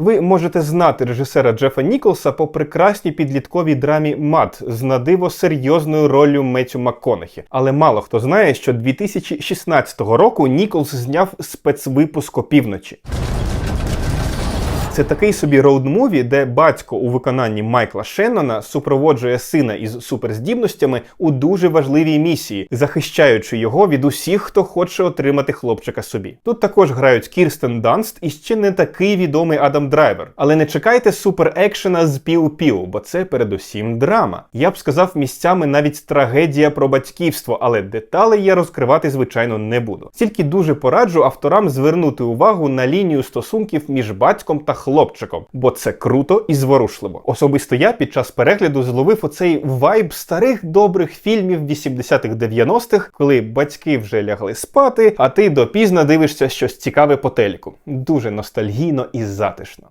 Ви можете знати режисера Джефа Ніколса по прекрасній підлітковій драмі Мат з надиво серйозною роллю Меттю МакКонахі. Але мало хто знає, що 2016 року Ніколс зняв спецвипуск опівночі. Це такий собі роуд-муві, де батько у виконанні Майкла Шеннона супроводжує сина із суперздібностями у дуже важливій місії, захищаючи його від усіх, хто хоче отримати хлопчика собі. Тут також грають Кірстен Данст і ще не такий відомий Адам Драйвер. Але не чекайте супер-екшена з піу-піу, бо це передусім драма. Я б сказав місцями навіть трагедія про батьківство, але деталей я розкривати, звичайно, не буду. Тільки дуже пораджу авторам звернути увагу на лінію стосунків між батьком та хлопчиком, бо це круто і зворушливо. Особисто я під час перегляду зловив оцей вайб старих добрих фільмів 80-х 90-х, коли батьки вже лягли спати, а ти допізно дивишся щось цікаве по телеку. Дуже ностальгійно і затишно.